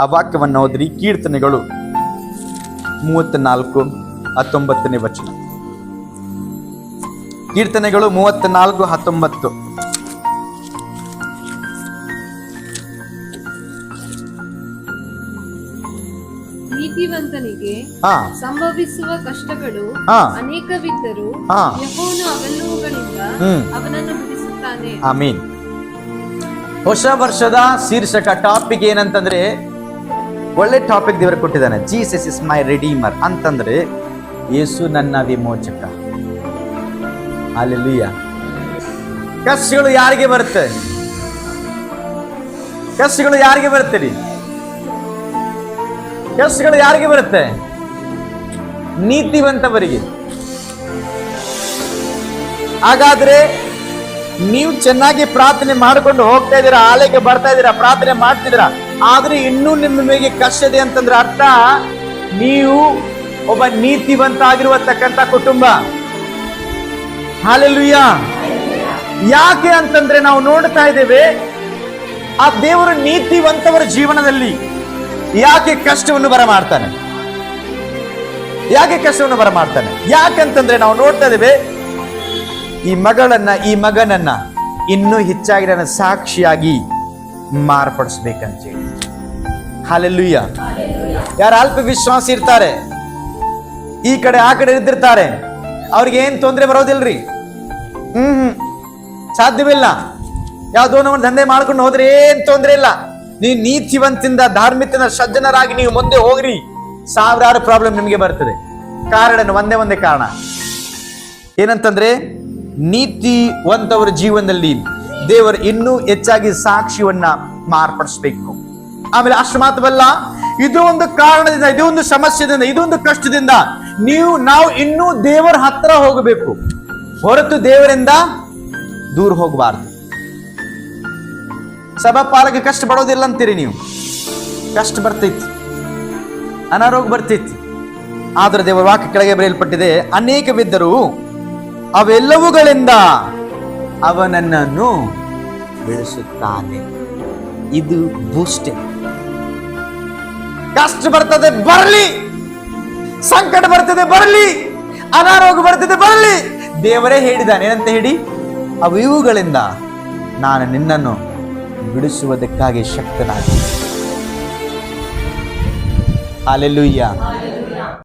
ಆ ವಾಕ್ಯವನ್ನು ಓದ್ರಿ ಕೀರ್ತನೆಗಳು ಮೂವತ್ತ್ನಾಲ್ಕು ಹತ್ತೊಂಬತ್ತನೇ ವಚನ. ಕೀರ್ತನೆಗಳು ಮೂವತ್ತ್ನಾಲ್ಕು ಹತ್ತೊಂಬತ್ತು. ನೀತಿವಂತನಿಗೆ ಸಂಭವಿಸುವ ಕಷ್ಟಗಳು ಅನೇಕವಿದ್ದರೂ ಹಾ. ಯೆಹೋವನು ಅವೆಲ್ಲವುಗಳಿಂದ ಅವನನ್ನು ಬಿಡಿಸುತ್ತಾನೆ ಆಮೀನ್. ಹೊಸ ವರ್ಷದ ಶೀರ್ಷಕ ಟಾಪಿಕ್ ಏನಂತಂದ್ರೆ ಒಳ್ಳೆ ಟಾಪಿಕ್ ದೇವರು ಕೊಟ್ಟಿದ್ದಾನೆ. ಜೀಸಸ್ ಇಸ್ ಮೈ ರೆಡೀಮರ್ ಅಂತಂದ್ರೆ ಯೇಸು ನನ್ನ ವಿಮೋಚಕ ಅಲ್ಲಿ ಕಷ್ಟಗಳು ಯಾರಿಗೆ ಬರುತ್ತೆ? ಕಷ್ಟಗಳು ಯಾರಿಗೆ ಬರುತ್ತೆ ರೀ ಕಷ್ಟಗಳು ಯಾರಿಗೆ ಬರುತ್ತೆ? ನೀತಿವಂತವರಿಗೆ. ಹಾಗಾದ್ರೆ ನೀವು ಚೆನ್ನಾಗಿ ಪ್ರಾರ್ಥನೆ ಮಾಡಿಕೊಂಡು ಹೋಗ್ತಾ ಇದ್ದೀರಾ ಆಲಯಕ್ಕೆ ಬರ್ತಾ ಇದ್ದೀರಾ, ಪ್ರಾರ್ಥನೆ ಮಾಡ್ತಿದ್ದೀರಾ? ಆದ್ರೆ ಇನ್ನೂ ನಿಮ್ಮ ಕಷ್ಟ ಇದೆ ಅಂತಂದ್ರೆ ಅರ್ಥ, ನೀವು ಒಬ್ಬ ನೀತಿವಂತ ಆಗಿರುವತಕ್ಕಂಥ ಕುಟುಂಬ. ಹಾಲೆಲುಯ್ಯ. ಯಾಕೆ ಅಂತಂದ್ರೆ ನಾವು ನೋಡ್ತಾ ಇದ್ದೇವೆ, ಆ ದೇವರು ನೀತಿವಂತವರ ಜೀವನದಲ್ಲಿ ಯಾಕೆ ಕಷ್ಟವನ್ನು ಬರಮಾಡ್ತಾನೆ? ಯಾಕೆ ಕಷ್ಟವನ್ನು ಬರಮಾಡ್ತಾನೆ? ಯಾಕಂತಂದ್ರೆ ನಾವು ನೋಡ್ತಾ ಇದ್ದೇವೆ, ಈ ಮಗಳನ್ನ, ಈ ಮಗನನ್ನ ಇನ್ನೂ ಹೆಚ್ಚಾಗಿ ನನ್ನ ಸಾಕ್ಷಿಯಾಗಿ ಮಾರ್ಪಡಿಸ್ಬೇಕಂತೇಳಿ. ಹಾಲೆಲ್ಲುಯ್ಯ. ಯಾರು ಅಲ್ಪ ವಿಶ್ವಾಸ ಇರ್ತಾರೆ, ಈ ಕಡೆ ಆ ಕಡೆ ಇದ್ದಿರ್ತಾರೆ ಅವ್ರಿಗೆ ಏನ್ ತೊಂದರೆ ಬರೋದಿಲ್ರಿ? ಹ್ಮ್ ಹ್ಮ್. ಸಾಧ್ಯವಿಲ್ಲ. ಯಾವುದೋ ನಮ್ಮ ದಂಧೆ ಮಾಡ್ಕೊಂಡು ಹೋದ್ರೆ ಏನ್ ತೊಂದರೆ ಇಲ್ಲ. ನೀ ನೀತಿವಂತಿಂದ ಧಾರ್ಮಿಕದ ಸಜ್ಜನರಾಗಿ ನೀವು ಮುಂದೆ ಹೋಗ್ರಿ. ಸಾವಿರಾರು ಪ್ರಾಬ್ಲಮ್ ನಿಮಗೆ ಬರ್ತದೆ. ಕಾರಣ ಒಂದೇ ಒಂದೇ ಕಾರಣ. ಏನಂತಂದ್ರೆ, ನೀತಿವಂತವರ ಜೀವನದಲ್ಲಿ ದೇವರು ಇನ್ನೂ ಹೆಚ್ಚಾಗಿ ಸಾಕ್ಷಿಯನ್ನ ಮಾರ್ಪಡಿಸ್ಬೇಕು. ಆಮೇಲೆ ಅಷ್ಟು ಮಾತ್ರವಲ್ಲ ಇದು ಒಂದು ಕಾರಣದಿಂದ, ಇದು ಒಂದು ಸಮಸ್ಯೆದಿಂದ ಇದೊಂದು ಕಷ್ಟದಿಂದ ನೀವು, ನಾವು ಇನ್ನೂ ದೇವರ ಹತ್ರ ಹೋಗಬೇಕು. ಹೊರತು ದೇವರಿಂದ ದೂರ ಹೋಗಬಾರ್ದು. ಸಭಾ ಪಾಲಕ ಕಷ್ಟ ಪಡೋದಿಲ್ಲ ಅಂತೀರಿ ನೀವು. ಕಷ್ಟ ಬರ್ತೈತಿ. ಅನಾರೋಗ್ಯ ಬರ್ತೈತಿ. ಆದ್ರೆ ದೇವರ ವಾಕ್ಯ ಕೆಳಗೆ ಬರೆಯಲ್ಪಟ್ಟಿದೆ, ಅನೇಕ ಬಿದ್ದರು ಅವೆಲ್ಲವುಗಳಿಂದ ಅವನನ್ನು ಬೆಳೆಸುತ್ತಾನೆ. ಇದು ಬೂಸ್ಟೆ ಕಷ್ಟ ಬರ್ತದೆ, ಬರಲಿ. ಸಂಕಟ ಬರ್ತದೆ, ಬರಲಿ. ಅನಾರೋಗ್ಯ ಬರ್ತದೆ, ಬರಲಿ. ದೇವರೇ ಹೇಳಿದ್ದಾನೆ, ಏನಂತ ಹೇಳಿ? ಅವು ಇವುಗಳಿಂದ ನಾನು ನಿನ್ನನ್ನು ಬಿಡಿಸುವುದಕ್ಕಾಗಿ ಶಕ್ತನಾಗಿ. ಅಲ್ಲೆಲ್ಲುಯ್ಯ